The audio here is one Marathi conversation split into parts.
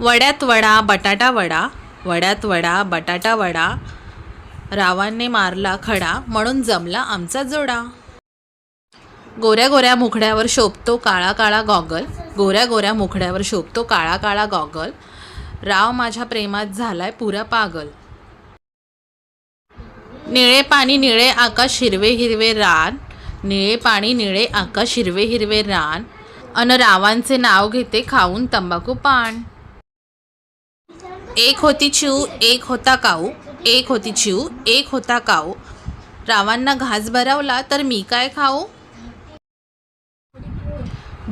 वड्यात वडा बटाटा वडा वड्यात वडा बटाटा वडा रावांनी मारला खडा म्हणून जमला आमचा जोडा. गोऱ्या गोऱ्या मुखड्यावर शोभतो काळा काळा गॉगल गोऱ्या गोऱ्या मुखड्यावर शोभतो काळा काळा गॉगल. राव माझ्या प्रेमात झालाय पुरा पागल. निळे पाणी निळे आकाश हिरवे हिरवे रान. निळे पाणी निळे आकाश हिरवे हिरवे रान. अन रावांचे नाव घेते खाऊन तंबाखू पान. एक होती चिऊ एक होता काऊ एक होती चिऊ एक होता काऊ. रावांना घास भरवला तर मी काय खाऊ?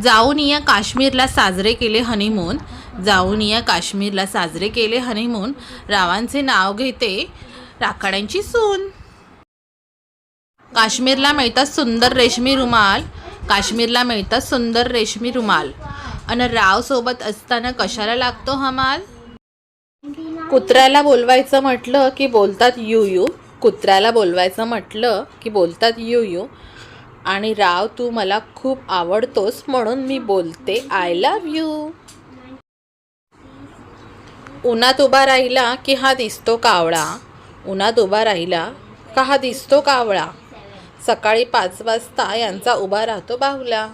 जाऊन या काश्मीरला साजरे केले हनीमून जाऊन या काश्मीरला साजरे केले हनीमून रावांचे नाव घेते राखाड्यांची सून. काश्मीरला मिळतात सुंदर रेशमी रुमाल. काश्मीरला मिळतात सुंदर रेशमी रुमाल. आणि राव सोबत असताना कशाला लागतो हमाल कुत्र्याला बोलवायचं म्हटलं की बोलतात यू यू. कुत्र्याला बोलवायचं म्हटलं की बोलतात यू यू. आणि राव तू मला खूप आवडतोस म्हणून मी बोलते आय लव यू उन्हात उभा राहिला की हा दिसतो कावळा. उन्हात उभा राहिला का हा दिसतो कावळा. सकाळी पाच वाजता यांचा उभा राहतो बाहुला.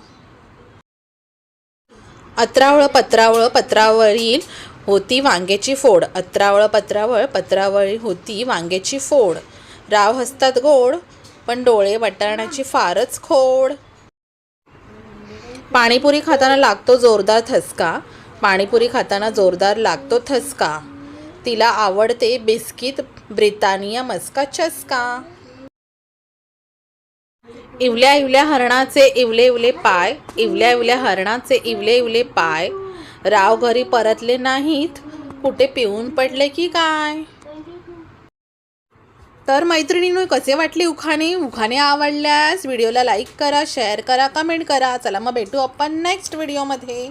अत्रावळ पत्रावळ पत्रावरील होती वांग्याची फोड. अत्रावळ पत्रावळ पत्रावळी होती वांग्याची फोड. राव हसतात गोड पण डोळे वटाण्याची फारच खोड. पाणीपुरी खाताना लागतो जोरदार थसका पाणीपुरी खाताना जोरदार लागतो थसका तिला आवडते बिस्किट ब्रिटानिया मस्का चस्का. इवल्या इवल्या हरणाचे इवले इवले पाय इवल्या इवल्या हरणाचे इवले इवले पाय. राव घरी परतले नाहीत. कुठे पिऊन पडले की काय? तर मैत्रिणींनो कसे वाटले उखाणे? उखाणे आवडल्यास व्हिडिओला लाईक करा शेअर करा कमेंट करा. चला मग भेटू आपण नेक्स्ट व्हिडिओमध्ये